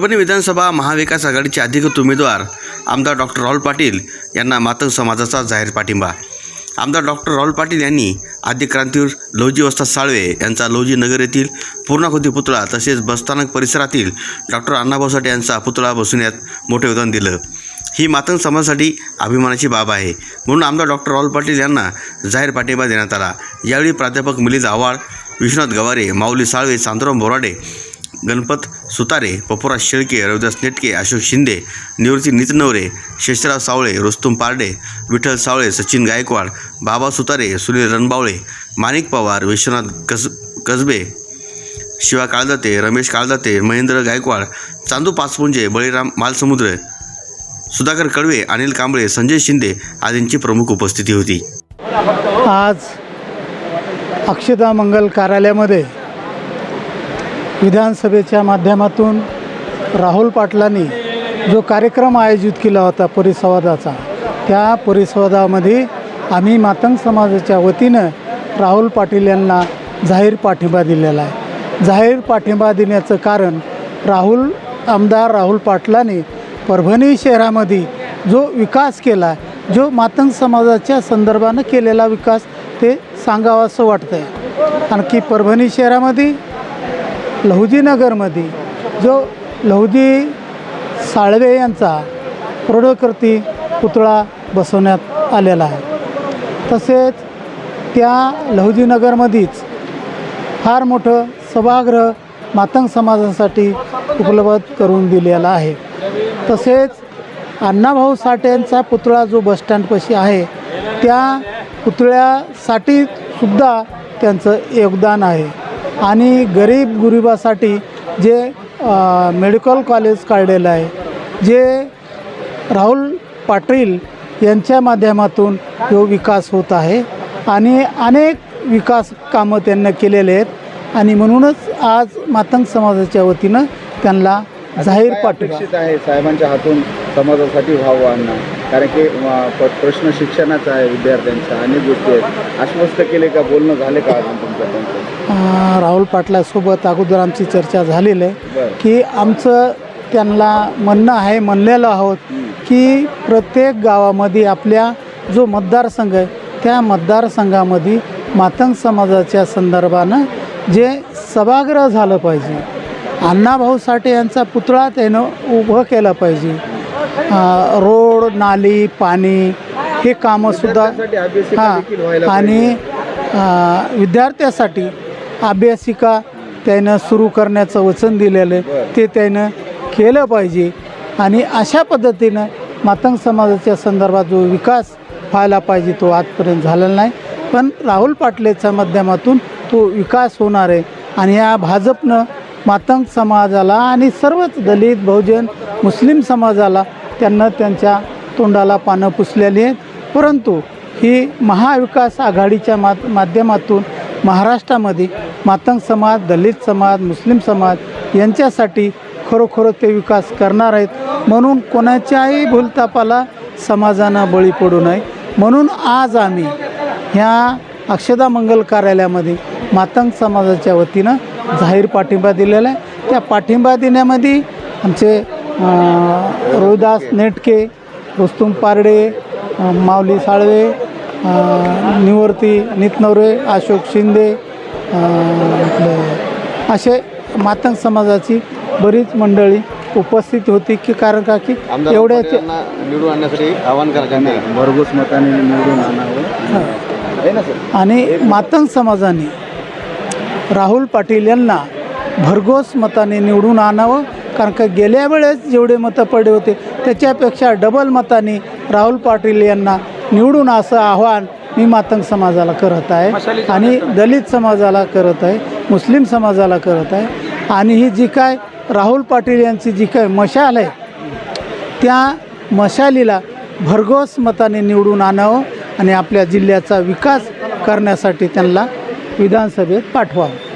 परभणी विधानसभा महाविकास आघाडीचे अधिकृत उमेदवार आमदार डॉक्टर राहुल पाटील यांना मातंग समाजाचा जाहीर पाठिंबा. आमदार डॉक्टर राहुल पाटील यांनी आद्य क्रांतीवर लवजी वस्ताद साळवे यांचा लोजी नगर येथील पूर्णाकृती पुतळा तसेच बसस्थानक परिसरातील डॉक्टर अण्णाभाऊ साठे यांचा पुतळा बसवण्यात मोठे योगदान दिलं. ही मातंग समाजासाठी अभिमानाची बाब आहे. म्हणून आमदार डॉक्टर राहुल पाटील यांना जाहीर पाठिंबा देण्यात आला. यावेळी प्राध्यापक मिलिंद आव्हाड विश्वनाथ गवारे माऊली साळवे शांताराम बोराडे गणपत सुतारे पपुरा शेळके रविदास नेटके अशोक शिंदे निवृत्ती नितनवरे शेषराव सावळे रुस्तुम पारडे विठ्ठल सावळे सचिन गायकवाड बाबा सुतारे सुनील रणबावळे माणिक पवार विश्वनाथ कस कसबे शिवा काळदाते रमेश काळदाते महेंद्र गायकवाड चांदू पाचपुंजे बळीराम मालसमुद्र सुधाकर कडवे अनिल कांबळे संजय शिंदे आदींची प्रमुख उपस्थिती होती. आज अक्षता मंगल कार्यालयामध्ये विधानसभेच्या माध्यमातून राहुल पाटलांनी जो कार्यक्रम आयोजित केला होता परिसंवादाचा त्या परिसंवादामध्ये आम्ही मातंग समाजाच्या वतीनं राहुल पाटील यांना जाहीर पाठिंबा दिलेला आहे. जाहीर पाठिंबा देण्याचं कारण राहुल आमदार राहुल पाटलांनी परभणी शहरामध्ये जो विकास केला जो मातंग समाजाच्या संदर्भानं केलेला विकास ते सांगावं असं वाटतं आहे आणखी परभणी शहरामध्ये लहुजीनगरमध्ये जो लहुजी साळवे यांचा प्रौढकृती पुतळा बसवण्यात आलेला आहे. तसेच त्या लहुजीनगरमध्येच फार मोठं सभागृह मातंग समाजासाठी उपलब्ध करून दिलेला आहे. तसेच अण्णाभाऊ साठेंचा पुतळा जो बसस्टँडपाशी आहे त्या पुतळ्यासाठी सुद्धा त्यांचं योगदान आहे. आणि गरीब गुरिबासाठी जे मेडिकल कॉलेज काढलेलं आहे जे राहुल पाटील यांच्या माध्यमातून जो विकास होत आहे आणि अनेक विकास कामं त्यांनी केलेले आहेत आणि म्हणूनच आज मातंग समाजाच्या वतीनं त्यांना जाहीर अपेक्षित आहे साहेबांच्या हातून समाजासाठी व्हावं अन्न कारण की प्रश्न शिक्षणाचा आहे विद्यार्थ्यांचा अनेक गोष्टी आहेत. आश्वस्त केले का बोलणं झाले का अजून तुमचं त्यांचं अ, राहुल पाटलासोबत अगोदर आमची चर्चा झालेली आहे की आमचं त्यांना म्हणणं आहे म्हणलेलं आहोत की प्रत्येक गावामध्ये आपल्या जो मतदारसंघ आहे त्या मतदारसंघामध्ये मातंग समाजाच्या संदर्भानं जे सभागृह झालं पाहिजे अण्णाभाऊ साठे यांचा पुतळा त्यानं उभं केला पाहिजे रोड नाली पाणी हे कामंसुद्धा हां आणि विद्यार्थ्यासाठी अभ्यासिका त्यानं सुरू करण्याचं वचन दिलेलं आहे. ते त्यानं केलं पाहिजे. आणि अशा पद्धतीनं मातंग समाजाच्या संदर्भात जो विकास व्हायला पाहिजे तो आजपर्यंत झालेला नाही. पण राहुल पाटलेच्या माध्यमातून तो विकास होणार आहे. आणि या भाजपनं मातंग समाजाला आणि सर्वच दलित बहुजन मुस्लिम समाजाला त्यांना त्यांच्या तोंडाला पानं पुसलेली आहेत. परंतु ही महाविकास आघाडीच्या मा माध्यमातून महाराष्ट्रामध्ये मातंग समाज दलित समाज मुस्लिम समाज यांच्यासाठी खरोखर ते विकास करणार आहेत. म्हणून कोणाच्याही भूलतापाला समाजानं बळी पडू नये. म्हणून आज आम्ही ह्या अक्षदा मंगल कार्यालयामध्ये मातंग समाजाच्या वतीनं जाहीर पाठिंबा दिलेला आहे. त्या पाठिंबा देण्यामध्ये आमचे रोहिदास नेटके रुस्तुम पारडे माऊली साळवे निवर्ती नितनवरे अशोक शिंदे असे मातंग समाजाची बरीच मंडळी उपस्थित होती की कारण का की एवढ्याचे निवडून आणण्यासाठी आवाहन करायचं भरघोस मताने निवडून आणावं. आणि मातंग समाजाने राहुल पाटील यांना भरघोस मताने निवडून आणावं कारण का गेल्या वेळेस जेवढे मतं पडले होते त्याच्यापेक्षा डबल मताने राहुल पाटील यांना निवडून असं आव्हान मी मातंग समाजाला करत आहे आणि दलित समाजाला करत आहे मुस्लिम समाजाला करत आहे. आणि ही जी काय राहुल पाटील यांची जी काय मशाल आहे त्या मशालीला भरघोस मताने निवडून आणावं आणि आपल्या जिल्ह्याचा विकास करण्यासाठी त्यांना विधानसभेत पाठवावं